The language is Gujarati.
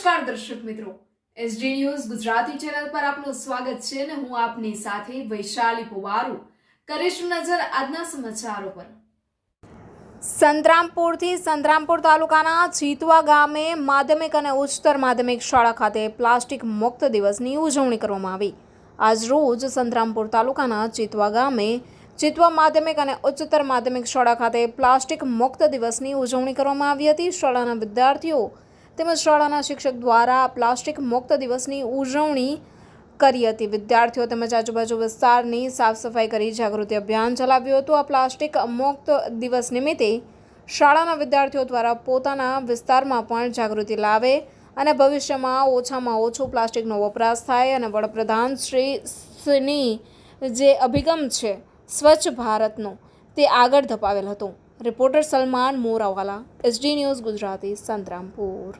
નમસ્કાર દર્શક મિત્રો. એસડી ન્યૂઝ ગુજરાતી ચેનલ પર આપનું સ્વાગત છે અને હું આપની સાથે વૈશાલી પુવારુ. કરીશું નજર આજના સમાચારો પર. સંતરામપુરથી સંતરામપુર તાલુકાના ચીતવા ગામે માધ્યમિક અને ઉચ્ચતર માધ્યમિક શાળા ખાતે પ્લાસ્ટિક મુક્ત દિવસની ઉજવણી કરવામાં આવી. આજરોજ સંતરામપુર તાલુકાના ચીતવા ગામે ચિત્વા માધ્યમિક અને ઉચ્ચતર માધ્યમિક શાળા ખાતે પ્લાસ્ટિક મુક્ત દિવસની ઉજવણી કરવામાં આવી હતી. શાળાના વિદ્યાર્થીઓ તેમજ શાળાના શિક્ષક દ્વારા પ્લાસ્ટિક મુક્ત દિવસની ઉજવણી કરી હતી. વિદ્યાર્થીઓ તેમજ આજુબાજુ વિસ્તારની સાફ સફાઈ કરી જાગૃતિ અભિયાન ચલાવ્યું હતું. આ પ્લાસ્ટિક મુક્ત દિવસ નિમિત્તે શાળાના વિદ્યાર્થીઓ દ્વારા પોતાના વિસ્તારમાં પણ જાગૃતિ લાવે અને ભવિષ્યમાં ઓછામાં ઓછું પ્લાસ્ટિકનો વપરાશ થાય અને વડાપ્રધાન શ્રી શ્રીની જે અભિગમ છે, સ્વચ્છ ભારતનો, તે આગળ ધપાવેલ હતો. Reporter Salman Morawala SD news Gujarati Santrampur.